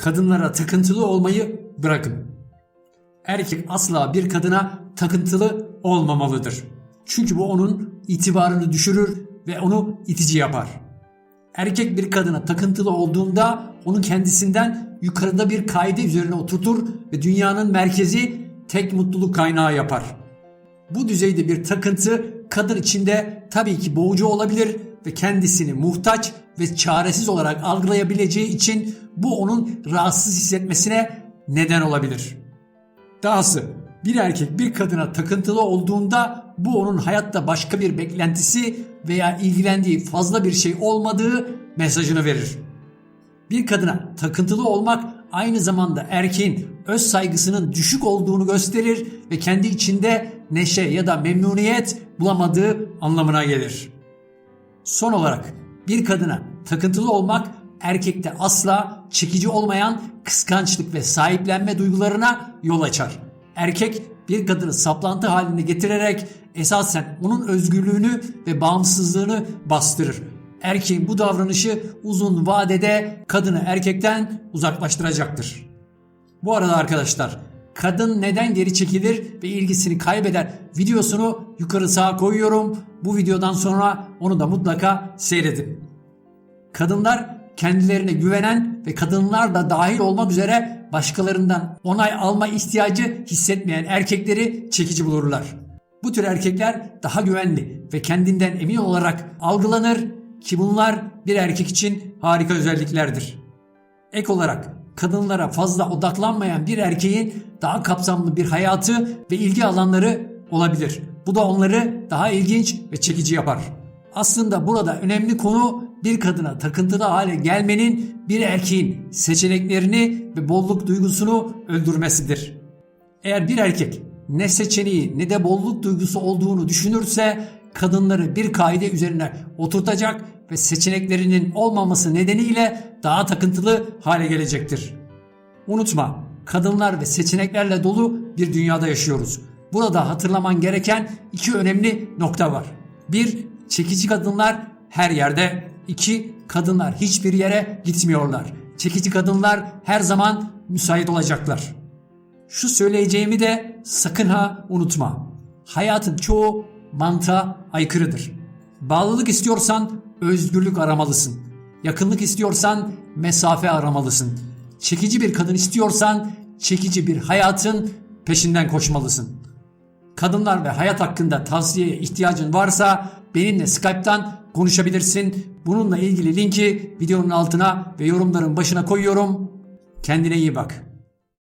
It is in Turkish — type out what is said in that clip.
kadınlara takıntılı olmayı bırakın. Erkek asla bir kadına takıntılı olmamalıdır. Çünkü bu onun itibarını düşürür ve onu itici yapar. Erkek bir kadına takıntılı olduğunda onun kendisinden yukarıda bir kaide üzerine oturtur ve dünyanın merkezi tek mutluluk kaynağı yapar. Bu düzeyde bir takıntı kadın içinde tabii ki boğucu olabilir ve kendisini muhtaç ve çaresiz olarak algılayabileceği için bu onun rahatsız hissetmesine neden olabilir. Dahası bir erkek bir kadına takıntılı olduğunda bu onun hayatta başka bir beklentisi veya ilgilendiği fazla bir şey olmadığı mesajını verir. Bir kadına takıntılı olmak aynı zamanda erkeğin öz saygısının düşük olduğunu gösterir ve kendi içinde neşe ya da memnuniyet bulamadığı anlamına gelir. Son olarak bir kadına takıntılı olmak erkekte asla çekici olmayan kıskançlık ve sahiplenme duygularına yol açar. Erkek bir kadını saplantı haline getirerek esasen onun özgürlüğünü ve bağımsızlığını bastırır. Erkeğin bu davranışı uzun vadede kadını erkekten uzaklaştıracaktır. Bu arada arkadaşlar kadın neden geri çekilir ve ilgisini kaybeder videosunu yukarı sağa koyuyorum. Bu videodan sonra onu da mutlaka seyredin. Kadınlar kendilerine güvenen ve kadınlar da dahil olmak üzere başkalarından onay alma ihtiyacı hissetmeyen erkekleri çekici bulurlar. Bu tür erkekler daha güvenli ve kendinden emin olarak algılanır ki bunlar bir erkek için harika özelliklerdir. Ek olarak kadınlara fazla odaklanmayan bir erkeğin daha kapsamlı bir hayatı ve ilgi alanları olabilir. Bu da onları daha ilginç ve çekici yapar. Aslında burada önemli konu bir kadına takıntılı hale gelmenin bir erkeğin seçeneklerini ve bolluk duygusunu öldürmesidir. Eğer bir erkek ne seçeneği ne de bolluk duygusu olduğunu düşünürse kadınları bir kaide üzerine oturtacak ve seçeneklerinin olmaması nedeniyle daha takıntılı hale gelecektir. Unutma, kadınlar ve seçeneklerle dolu bir dünyada yaşıyoruz. Burada hatırlaman gereken iki önemli nokta var. Bir, çekici kadınlar her yerde. İki, kadınlar hiçbir yere gitmiyorlar. Çekici kadınlar her zaman müsait olacaklar. Şu söyleyeceğimi de sakın ha unutma. Hayatın çoğu mantığa aykırıdır. Bağlılık istiyorsan özgürlük aramalısın. Yakınlık istiyorsan mesafe aramalısın. Çekici bir kadın istiyorsan çekici bir hayatın peşinden koşmalısın. Kadınlar ve hayat hakkında tavsiyeye ihtiyacın varsa benimle Skype'tan konuşabilirsin. Bununla ilgili linki videonun altına ve yorumların başına koyuyorum. Kendine iyi bak.